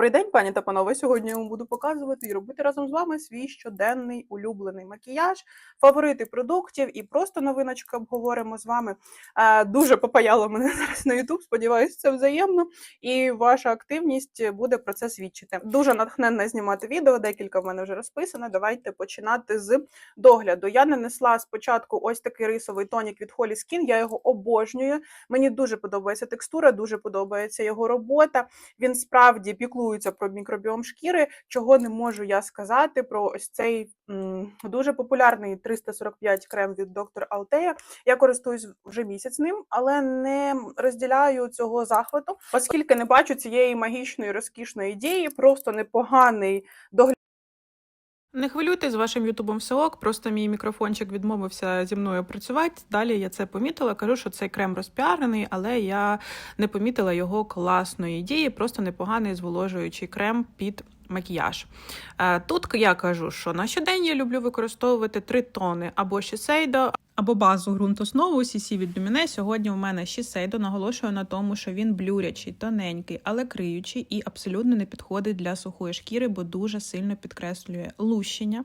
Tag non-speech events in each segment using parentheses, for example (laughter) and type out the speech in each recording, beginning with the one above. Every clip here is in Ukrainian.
Добрий день, пані та панове. Сьогодні я вам буду показувати і робити разом з вами свій щоденний улюблений макіяж, фаворити продуктів і просто новиночки обговоримо з вами. Е, Дуже попаяло мене (laughs) зараз на YouTube. Сподіваюся, це взаємно, і ваша активність буде про це свідчити. Дуже натхненно знімати відео. Декілька в мене вже розписано. Давайте починати з догляду. Я нанесла спочатку ось такий рисовий тонік від Holy Skin. Я його обожнюю. Мені дуже подобається текстура, дуже подобається його робота. Він справді піклується про мікробіом шкіри, чого не можу я сказати про ось цей м, дуже популярний 345 крем від доктор Алтея. Я користуюсь вже місяць ним, але не розділяю цього захвату, оскільки не бачу цієї магічної розкішної ідеї, просто непоганий догляд. Не хвилюйтесь, з вашим Ютубом все ок, просто мій мікрофончик відмовився зі мною працювати. Далі я це помітила. Кажу, що цей крем розпіарений, але я не помітила його класної дії, просто непоганий зволожуючий крем під макіяж. Е, Тут я кажу, що на щодень я люблю використовувати три тони або Шісейдо, або базу ґрунтоснову CC від Lumine. Сьогодні у мене Шісейдо. Наголошую на тому, що він блюрячий, тоненький, але криючий і абсолютно не підходить для сухої шкіри, бо дуже сильно підкреслює лущення.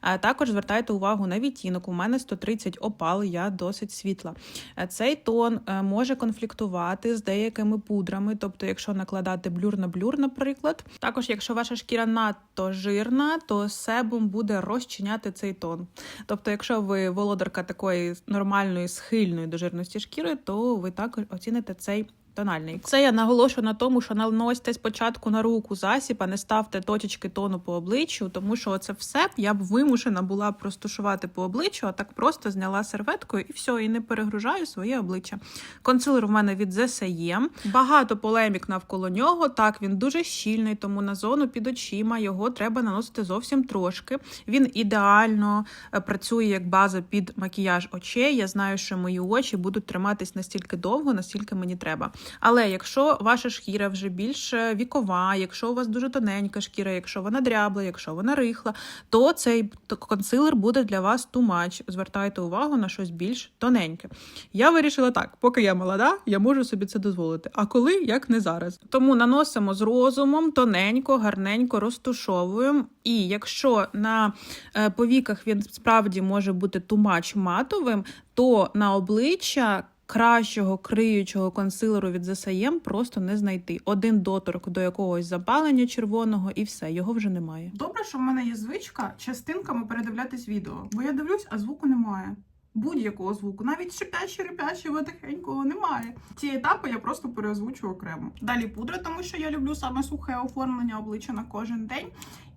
А також звертайте увагу на відтінок. У мене 130 опал, я досить світла. Е, Цей тон е, може конфліктувати з деякими пудрами, тобто, якщо накладати блюр на блюр, наприклад. Також, якщо ваша шкіра надто жирна, то себум буде розчиняти цей тон. Тобто, якщо ви володарка такої нормальної схильної до жирності шкіри, то ви також оціните цей. Тональний. Це я наголошую на тому, що наносьте спочатку на руку засіб, а не ставте точечки тону по обличчю, тому що це все я б вимушена була простушувати по обличчю, а так просто зняла серветкою і все, і не перегружаю своє обличчя. Консилер в мене від ZSM. Багато полемік навколо нього. Так, він дуже щільний, тому на зону під очима його треба наносити зовсім трошки. Він ідеально е, працює як база під макіяж очей. Я знаю, що мої очі будуть триматись настільки довго, настільки мені треба. Але якщо ваша шкіра вже більш е, вікова, якщо у вас дуже тоненька шкіра, якщо вона дрябла, якщо вона рихла, то цей консилер буде для вас much. Звертайте увагу на щось більш тоненьке. Я вирішила так, поки я молода, я можу собі це дозволити. А коли як не зараз. Тому наносимо з розумом, тоненько, гарненько розтушовуємо. І якщо на е, повіках він справді може бути much матовим, то на обличчя кращого криючого консилеру від ZSM просто не знайти. Один доторк до якогось запалення червоного і все, його вже немає. Добре, що в мене є звичка частинками передивлятись відео, бо я дивлюсь, а звуку немає. Будь-якого звуку, навіть шипяще, репящого тихенького немає. Ці етапи я просто переозвучу окремо. Далі пудра, тому що я люблю саме сухе оформлення обличчя на кожен день.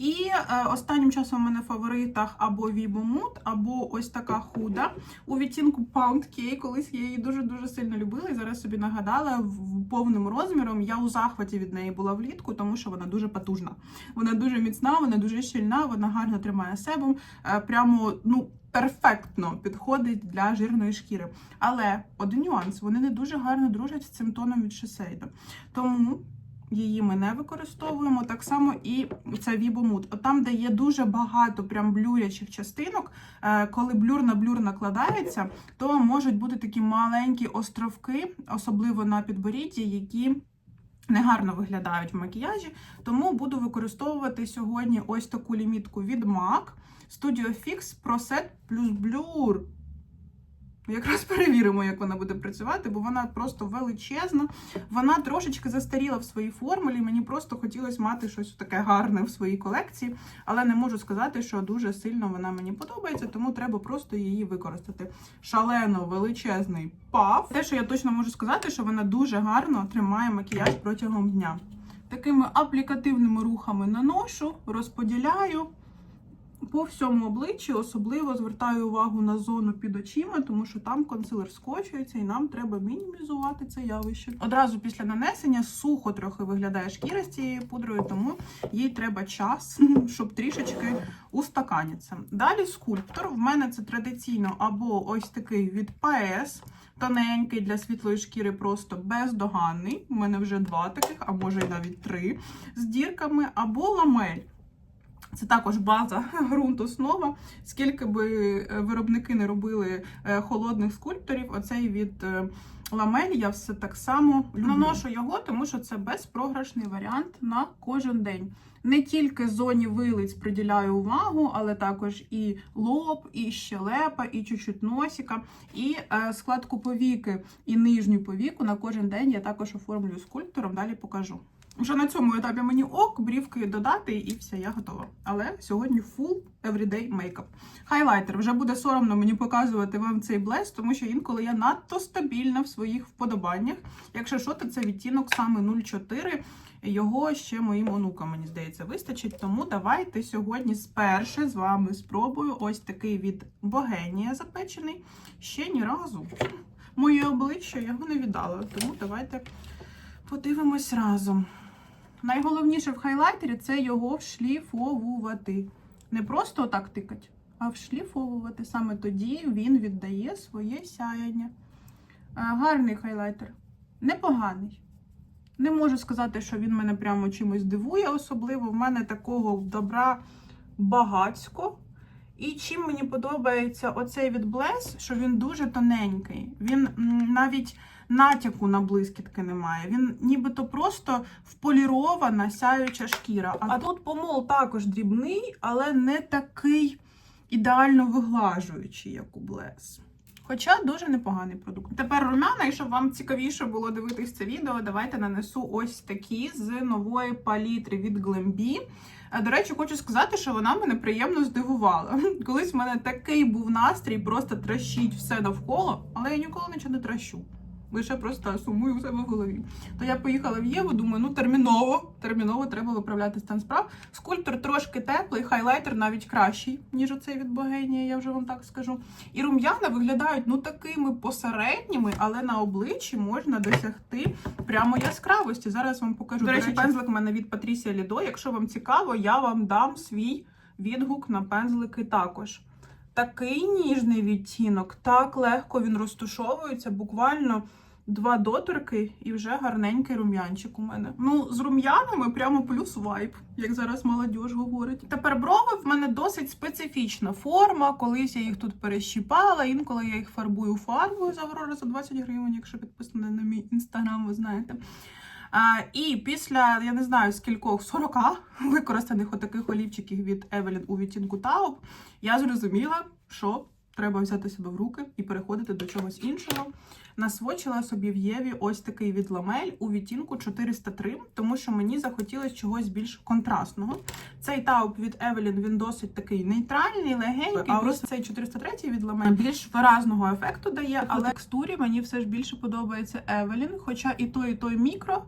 І е, останнім часом у мене в фаворитах або Mood, або ось така худа у відтінку Pound Cake. Колись я її дуже дуже сильно любила і зараз собі нагадала в повним розміром. Я у захваті від неї була влітку, тому що вона дуже потужна. Вона дуже міцна, вона дуже щільна, вона гарно тримає себум. Е, прямо ну. Перфектно підходить для жирної шкіри. Але один нюанс: вони не дуже гарно дружать з цим тоном від Shiseido. Тому її ми не використовуємо. Так само і це Vibomut. От Там, де є дуже багато прям блюрячих частинок, е, коли блюр на блюр накладається, то можуть бути такі маленькі островки, особливо на підборідді, які. Негарно виглядають в макіяжі, тому буду використовувати сьогодні ось таку лімітку від MAC Studio Fix Pro Set плюс Blur. Якраз перевіримо, як вона буде працювати, бо вона просто величезна. Вона трошечки застаріла в своїй формулі. Мені просто хотілося мати щось таке гарне в своїй колекції, але не можу сказати, що дуже сильно вона мені подобається, тому треба просто її використати. Шалено величезний паф. Те, що я точно можу сказати, що вона дуже гарно тримає макіяж протягом дня. Такими аплікативними рухами наношу, розподіляю по всьому обличчі, особливо звертаю увагу на зону під очима, тому що там консилер скочується і нам треба мінімізувати це явище. Одразу після нанесення сухо трохи виглядає шкіра з цією пудрою, тому їй треба час, (laughs) щоб трішечки устаканитися. Далі скульптор. В мене це традиційно або ось такий від PS. Тоненький для світлої шкіри, просто бездоганний. У мене вже два таких, а може й навіть три з дірками, або ламель. Це також база, ґрунт, основа. Скільки би е, виробники не робили е, холодних скульпторів, оцей від е, ламель я все так само люблю. наношу його, тому що це безпрограшний варіант на кожен день. Не тільки зоні вилиць приділяю увагу, але також і лоб, і щелепа, і чуть-чуть носика, і складку повіки, і нижню повіку на кожен день я також оформлюю скульптором. Далі покажу. Вже на цьому етапі мені ок, брівки додати, і все, я готова. Але сьогодні full everyday makeup. Хайлайтер. Вже буде соромно мені показувати вам цей блеск, тому що інколи я надто стабільна в своїх вподобаннях. Якщо що, то це відтінок саме 04. Його ще моїм онукам, мені здається, вистачить. Тому давайте сьогодні спершу з вами спробую ось такий від Богенія запечений. Ще ні разу. Моє обличчя я його не віддала, тому давайте подивимось разом. Найголовніше в хайлайтері це його вшліфовувати. Не просто отак тикать, а вшліфовувати. Саме тоді він віддає своє сяяння. Е, Гарний хайлайтер. Непоганий. Не можу сказати, що він мене прямо чимось дивує, особливо в мене такого добра багацько. І чим мені подобається оцей від Bless, що він дуже тоненький. Він навіть натяку на блискітки немає. Він нібито просто вполірована сяюча шкіра. А тут помол також дрібний, але не такий ідеально виглажуючий, як у Bless. Хоча дуже непоганий продукт. Тепер румяна, і щоб вам цікавіше було дивитись це відео, давайте нанесу ось такі з нової палітри від. Е, До речі, хочу сказати, що вона мене приємно здивувала. (laughs) Колись в мене такий був настрій, просто тращить все навколо, але я ніколи нічого не тращу. Лише просто сумую у себе в голові. То я поїхала в Єву, думаю, ну терміново, терміново треба виправляти стан справ. Скульптор трошки теплий, хайлайтер навіть кращий, ніж оцей від Богенія, я вже вам так скажу. І рум'яна виглядають ну такими посередніми, але на обличчі можна досягти прямо яскравості. Зараз вам покажу. До речі, пензлик у мене від Патрісія Лідо. Якщо вам цікаво, я вам дам свій відгук на пензлики також. Такий ніжний відтінок, так легко він розтушовується, буквально два доторки і вже гарненький рум'янчик у мене. Ну, з рум'янами прямо плюс вайб, як зараз молодь говорить. Тепер брови в мене досить специфічна форма. Колись я їх тут перещіпала, інколи я їх фарбую фарбою з Аврори за 20 гривень, якщо підписані на мій інстаграм, ви знаєте. І після, я не знаю, скількох 40 використаних отаких олівчиків від Evelyn у відтінку Taupe, я зрозуміла, що треба взяти себе в руки і переходити до чогось іншого. Насвочила собі в Єві ось такий від ламель у відтінку 403, тому що мені захотілося чогось більш контрастного. Цей тауп від Evelyn, він досить такий нейтральний, легенький. А ось цей 403 від ламель більш виразного ефекту дає, але в текстурі мені все ж більше подобається Evelyn, хоча і той, і той мікро.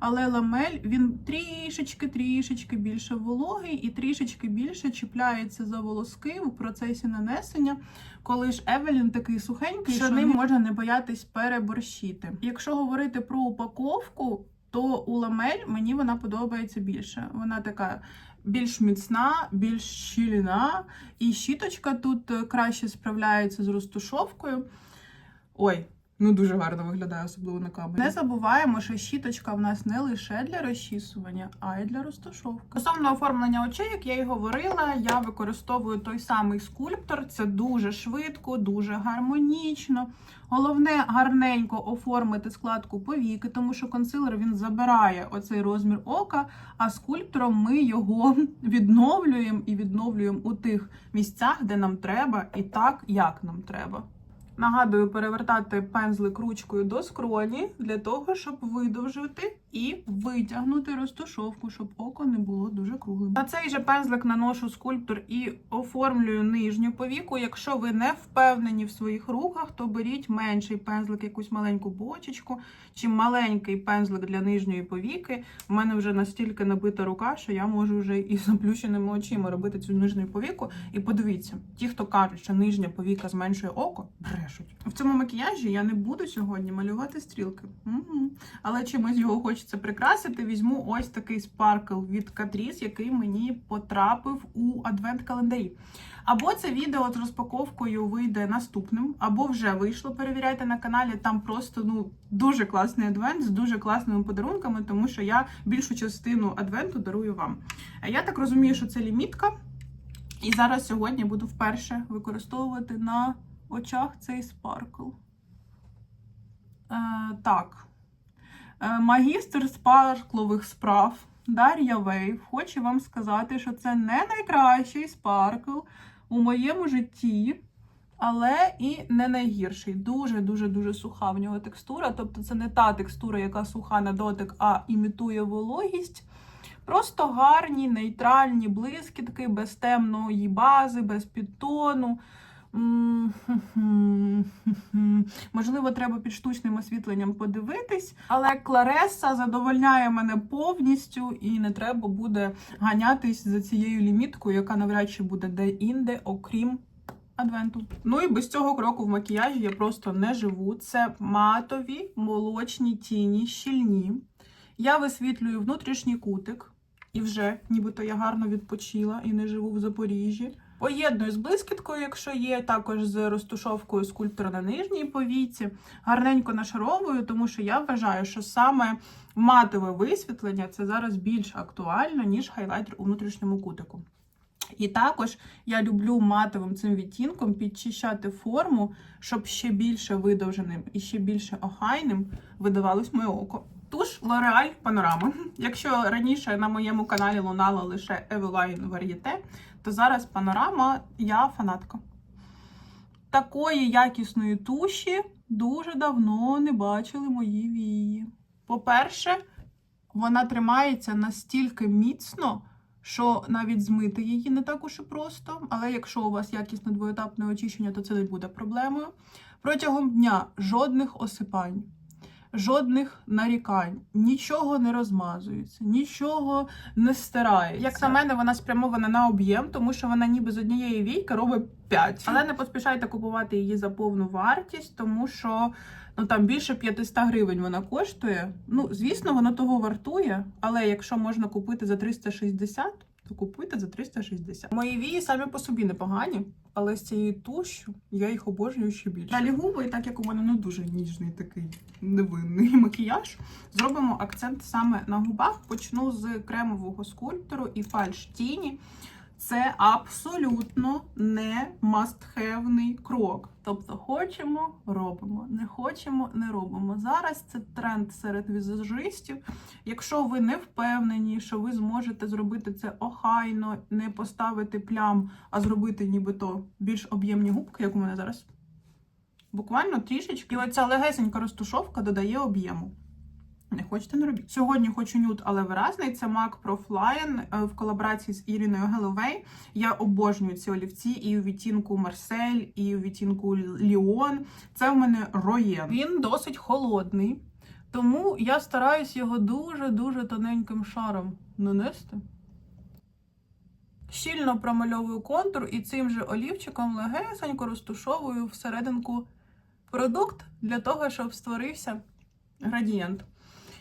Але ламель він трішечки-трішечки більше вологий і трішечки більше чіпляється за волоски у процесі нанесення. Коли ж Евелін такий сухенький, що ним можна не боятись переборщити. Якщо говорити про упаковку, то у ламель мені вона подобається більше. Вона така більш міцна, більш щільна, і щіточка тут е, краще справляється з розтушовкою. Ой, Ну, дуже гарно виглядає, особливо на камері. Не забуваємо, що щіточка в нас не лише для розчісування, а й для розташовки. Стосовно оформлення очей, як я і говорила, я використовую той самий скульптор. Це дуже швидко, дуже гармонічно. Головне гарненько оформити складку повіки, тому що консилер він забирає оцей розмір ока, а скульптором ми його (laughs) відновлюємо і відновлюємо у тих місцях, де нам треба, і так, як нам треба. Нагадую перевертати пензлик ручкою до скроні для того, щоб видовжити і витягнути розташовку, щоб око не було дуже круглим. На цей же пензлик наношу скульптор і оформлюю нижню повіку. Якщо ви не впевнені в своїх рухах, то беріть менший пензлик, якусь маленьку бочечку, чи маленький пензлик для нижньої повіки. У мене вже настільки набита рука, що я можу вже і заплющеними очима робити цю нижню повіку. І подивіться, ті, хто кажуть, що нижня повіка зменшує око, брешуть. В цьому макіяжі я не буду сьогодні малювати стрілки. Угу. Але чимось його хочу хочеться прикрасити, візьму ось такий спаркл від Catrice, який мені потрапив у адвент-календарі. Або це відео з розпаковкою вийде наступним, або вже вийшло. Перевіряйте на каналі. Там просто ну дуже класний адвент з дуже класними подарунками, тому що я більшу частину адвенту дарую вам. Я так розумію, що це лімітка. І зараз сьогодні буду вперше використовувати на очах цей спаркл. Е, так. Е, магістр спарклових справ Дар'я Вейв хоче вам сказати, що це не найкращий спаркл у моєму житті, але і не найгірший. Дуже-дуже дуже суха в нього текстура. Тобто це не та текстура, яка суха на дотик, а імітує вологість. Просто гарні, нейтральні блискітки, без темної бази, без підтону. Можливо, треба під штучним освітленням подивитись, але Клареса задовольняє мене повністю, і не треба буде ганятись за цією ліміткою, яка навряд чи буде де-інде, окрім адвенту. Ну і без цього кроку в макіяжі я просто не живу. Це матові молочні тіні, щільні. Я висвітлюю внутрішній кутик, і вже нібито я гарно відпочила і не живу в Запоріжжі. Поєдную з блискіткою, якщо є, також з розтушовкою скульптора на нижній повіці. Гарненько нашаровую, тому що я вважаю, що саме матове висвітлення це зараз більш актуально, ніж хайлайтер у внутрішньому кутику. І також я люблю матовим цим відтінком підчищати форму, щоб ще більше видовженим і ще більше охайним видавалось моє око. Туш L'Oreal Panorama. Якщо раніше на моєму каналі лунало лише Eveline Varieté, то зараз панорама я фанатка. Такої якісної туші дуже давно не бачили мої вії. По-перше, вона тримається настільки міцно, що навіть змити її не так уж і просто. Але якщо у вас якісне двоетапне очищення, то це не буде проблемою. Протягом дня жодних осипань. Жодних нарікань, нічого не розмазується, нічого не стирається. Як на мене, вона спрямована на об'єм, тому що вона ніби з однієї війки робить 5. Але не поспішайте купувати її за повну вартість, тому що ну там більше 500 гривень вона коштує. Ну, звісно, воно того вартує, але якщо можна купити за 360, то купуйте за 360. Мої вії самі по собі непогані, але з цією тушю я їх обожнюю ще більше. Далі губи, так як у мене ну дуже ніжний такий невинний (laughs) макіяж, зробимо акцент саме на губах. Почну з кремового скульптору і фальш тіні. Це абсолютно не мастхевний крок. Тобто, хочемо, робимо, не хочемо, не робимо. Зараз це тренд серед візажистів. Якщо ви не впевнені, що ви зможете зробити це охайно, не поставити плям, а зробити нібито більш об'ємні губки, як у мене зараз. Буквально трішечки. Оця легесенька розтушовка додає об'єму. Не хочете, не робіть. Сьогодні хочу нюд, але виразний. Це MAC Pro Flying е, в колаборації з Іриною Геловей. Я обожнюю ці олівці і у відтінку Марсель, і у відтінку Ліон. Це в мене роєн. Він досить холодний, тому я стараюсь його дуже-дуже тоненьким шаром нанести. Щільно промальовую контур і цим же олівчиком легесенько розтушовую всерединку продукт для того, щоб створився градієнт.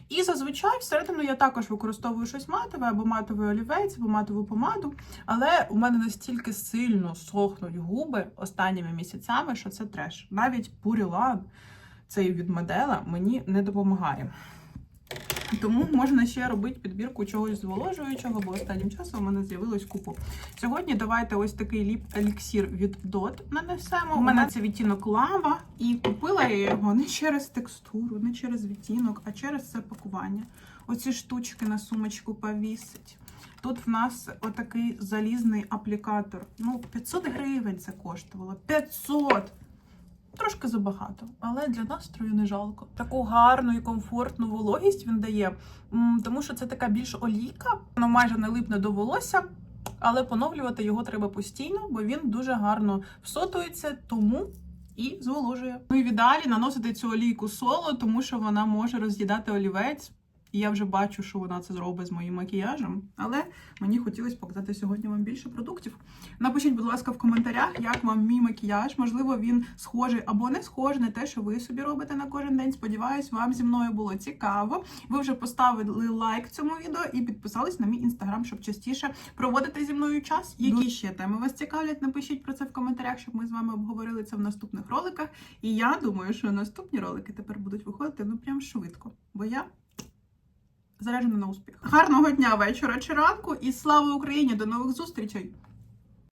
І зазвичай всередину я також використовую щось матове, або матовий олівець, або матову помаду. Але у мене настільки сильно сохнуть губи останніми місяцями, що це треш. Навіть пурілан цей від модела, мені не допомагає. Тому можна ще робити підбірку чогось зволожуючого, бо останнім часом у мене з'явилось купу. Сьогодні давайте ось такий ліп еліксір від Dot нанесемо. У мене це відтінок лава, і купила я його не через текстуру, не через відтінок, а через це пакування. Оці штучки на сумочку повісить. Тут в нас отакий залізний аплікатор. Ну, 500 гривень це коштувало. 500! Трошки забагато, але для настрою не жалко. Таку гарну і комфортну вологість він дає, тому що це така більш олійка, воно майже не липне до волосся, але поновлювати його треба постійно, бо він дуже гарно всотується, тому і зволожує. Ну і в ідеалі наносити цю олійку соло, тому що вона може роз'їдати олівець. І я вже бачу, що вона це зробить з моїм макіяжем. Але мені хотілося показати сьогодні вам більше продуктів. Напишіть, будь ласка, в коментарях, як вам мій макіяж. Можливо, він схожий або не схожий на те, що ви собі робите на кожен день. Сподіваюсь, вам зі мною було цікаво. Ви вже поставили лайк цьому відео і підписались на мій інстаграм, щоб частіше проводити зі мною час. Які ще теми вас цікавлять? Напишіть про це в коментарях, щоб ми з вами обговорили це в наступних роликах. І я думаю, що наступні ролики тепер будуть виходити ну прям швидко, бо я заряджена на успіх. Гарного дня, вечора чи ранку, і слава Україні! До нових зустрічей!